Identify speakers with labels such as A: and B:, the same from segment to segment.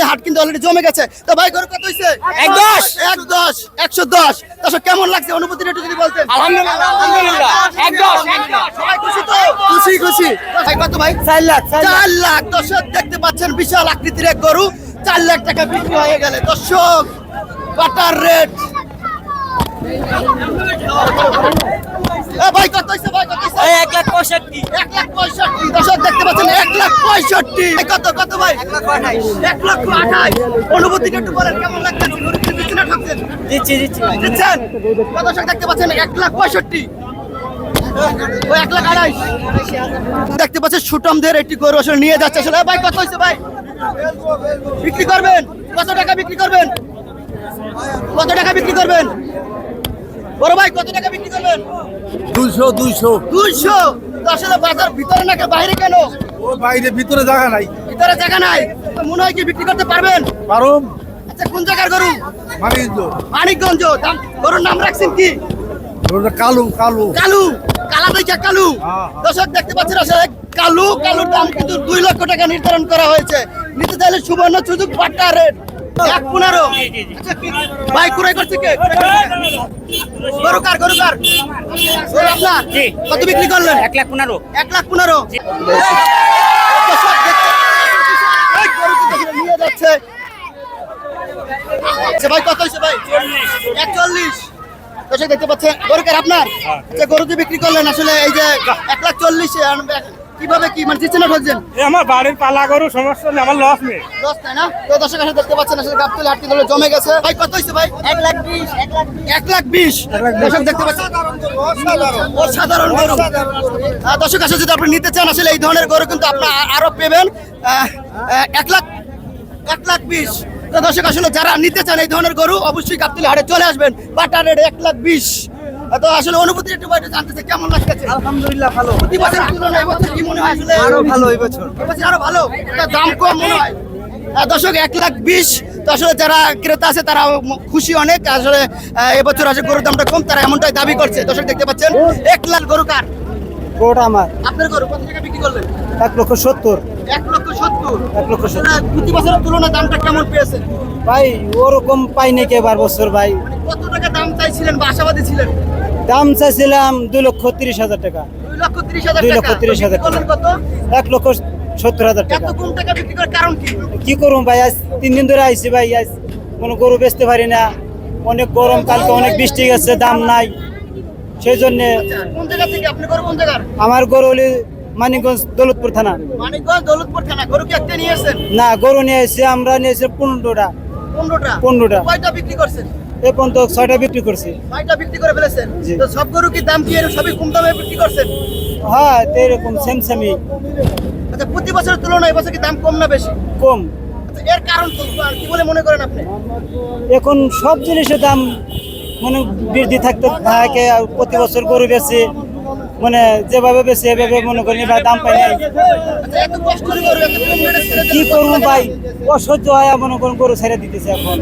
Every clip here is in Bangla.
A: বলি হাট কিন্তু অলরেডি জমে গেছে। তো ভাই গরু কত হইছে? 110 110 110 তাহলে কেমন লাগছে? অনুভূতি একটু যদি বলতেন।
B: আলহামদুলিল্লাহ আলহামদুলিল্লাহ। 110
A: সবাই খুশি তো? খুশি খুশি। ভাই কত ভাই?
B: 4 লাখ
A: 4 লাখ। দর্শক দেখতে পাচ্ছেন বিশাল আকৃতির এক গরু। 4 লাখ টাকা বিক্রি হয়ে গেলে। দর্শক বাটার রেট ভাই কত হইছে ভাই কত হইছে?
B: 1 লাখ
A: 65 পঁয়ষট্টি। কত কত ভাই? এক লক্ষ আঠাইশ। অনুভূতিটা একটু বলেন কেমন লাগতেছে দিচ্ছেন
B: দিচ্ছি দিচ্ছি।
A: দিচ্ছেন? কত দর্শক দেখতে পাচ্ছেন? এক লাখ পঁয়ষট্টি। ও এক লাখ আড়াইশ দেখতে পাচ্ছেন সুটমদের একটি গরু আসলে নিয়ে যাচ্ছে আসলে। ভাই কত হয়েছে ভাই? বিক্রি করবেন? কত টাকা বিক্রি করবেন? কত টাকা বিক্রি করবেন? বড় ভাই কত টাকা বিক্রি করবেন?
C: দুইশো দুইশো।
A: দুইশো? তো আসলে বাজার ভিতরে নাকি বাইরে কেন?
C: ও বাইরে ভিতরে জায়গা নাই।
A: ভিতরে জায়গা নাই। মনে হয় কি বিক্রি করতে পারবেন?
C: পারম।
A: আচ্ছা কোন জায়গার গরু? মানিকগঞ্জ। মানিকগঞ্জ। গরুর নাম রাখছেন কি?
C: কালু কালু।
A: কালু। কালা দেখা কালু।
C: হ্যাঁ।
A: দর্শক দেখতে পাচ্ছেন আসলে কালু। কালুর দাম কিন্তু দুই লক্ষ টাকা নির্ধারণ করা হয়েছে। নিতে চাইলে সুবর্ণ সুযোগ পাট্টা রেট। এক পনেরো। আচ্ছা, ভাই কুড়াই করছে কে? গরু কার গরু কার? আপনার। কত বিক্রি করলেন?
B: এক লাখ পনেরো।
A: এক লাখ পনেরো। নিয়ে যাচ্ছে। আচ্ছা ভাই কত হয়েছে ভাই? একচল্লিশ। দেখতে পাচ্ছেন গরু কার আপনার? যে গরু বিক্রি করলেন আসলে এই যে এক লাখ চল্লিশ কীভাবে কি মানে দিচ্ছেন না ঠকছেন
D: আমার বাড়ির পালা গরু সমস্যা নেই আমার লস নেই।
A: দশ তাই না? তো দর্শক আসলে দেখতে পাচ্ছেন আসলে গাবতলি হাট কিন্তু জমে গেছে। ভাই কত হয়েছে ভাই? এক লাখ বিশ এক লাখ বিশ। দর্শক দেখতে পাচ্ছেন। অসাধারণ গরু দর্শক আসলে যদি আপনি নিতে চান আসলে এই ধরনের গরু কিন্তু আপনার আরও পেবেন। এক লাখ এক লাখ বিশ। তো দর্শক আসলে যারা নিতে চান এই ধরনের গরু অবশ্যই গাবতলি হাটে চলে আসবেন। বাটা রেট এক লাখ বিশ। আহ, তো আসলে অনুভূতি একটু বাইরে জানতে চাই কেমন লাগতেছে
E: আলহামদুলিল্লাহ ভালো।
A: প্রতি তুলনায় এবছর কি মনে হয় আসলে?
E: আরও ভালো
A: এবছর আরও ভালো? দাম কম মনে হয়। দর্শক এক লাখ বিশ তো আসলে যারা ক্রেতা আছে তারা খুশি অনেক। আসলে এবছর আসলে গরুর দামটা কম তারা এমনটাই দাবি করছে। দর্শক দেখতে পাচ্ছেন এক লাখ গরু কার?
E: ওটা আমার।
A: আপনার গরু কত টাকা বিক্রি করলেন?
E: এক লক্ষ সত্তর।
A: এক লক্ষ সত্তর?
E: এক লক্ষ সত্তর।
A: প্রতি বছরের তুলনায় দামটা কেমন পেয়েছেন?
E: ভাই ওরকম পাই নাকি এবার বছর ভাই।
A: মানে কত টাকা দাম চাইছিলেন বা আশাবাদী ছিলেন?
E: দাম চাইছিলাম দুই লক্ষ তিরিশ হাজার টাকা।
A: দুই লক্ষ তিরিশ হাজার টাকা।
E: এক লক্ষ সত্তর হাজার টাকা।
A: কি?
E: করুম ভাই আজ তিন দিন ধরে আইছি ভাই আজ কোনো গরু বেচতে পারি না। অনেক গরম কালকে অনেক বৃষ্টি গেছে দাম নাই। সেই জন্যে
A: জায়গার?
E: আমার গরু হলি মানিকগঞ্জ দৌলতপুর থানা। না গরু নিয়ে এসেছি আমরা নিয়েছি পনেরোটা।
A: পনেরোটা।
E: পনেরোটা।
A: বিক্রি করছেন?
E: এ পর্যন্ত ছয়টা বিক্রি করছি।
A: ছয়টা বিক্রি করে ফেলেছেন। তো সব গরু কি দাম কি সবই কম দামে বিক্রি করছেন?
E: হ্যাঁ তো এরকম সেম সেমই
A: আচ্ছা প্রতি বছরের তুলনায় এবছর কি দাম কম না বেশি?
E: কম।
A: আচ্ছা এর কারণ কি বলে মনে করেন আপনি?
E: এখন সব জিনিসের দাম মানে বৃদ্ধি থাকতে থাকে আর প্রতি বছর গরু বেশি মানে যেভাবে বেশি এভাবে মনে করি ভাই দাম পাই নাই। কি করব ভাই? অসহ্য হয় মনে করুন গরু ছেড়ে দিতেছে এখন।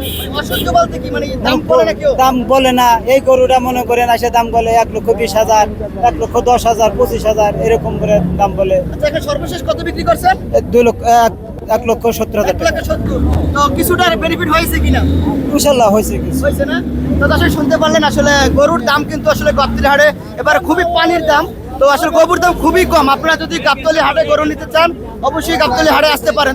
A: দাম
E: বলে না। এই গরুটা মনে করেন আসে দাম বলে এক লক্ষ বিশ হাজার এক লক্ষ দশ হাজার পঁচিশ হাজার এরকম করে দাম বলে।
A: আচ্ছা সর্বশেষ কত বিক্রি করছেন?
E: দুই লক্ষ এক লক্ষ সত্তর হাজার টাকা।
A: তো কিছুটা বেনিফিট হয়েছে কিনা?
E: ইনশাল্লাহ হয়েছে
A: হয়েছে না? তো আসলে শুনতে পারলেন আসলে গরুর দাম কিন্তু আসলে গাবতলি হারে এবার খুবই পানির দাম। তো আসলে গরুর দাম খুবই কম। আপনারা যদি গাবতলি হাটে গরু নিতে চান অবশ্যই গাবতলি হাটে আসতে পারেন।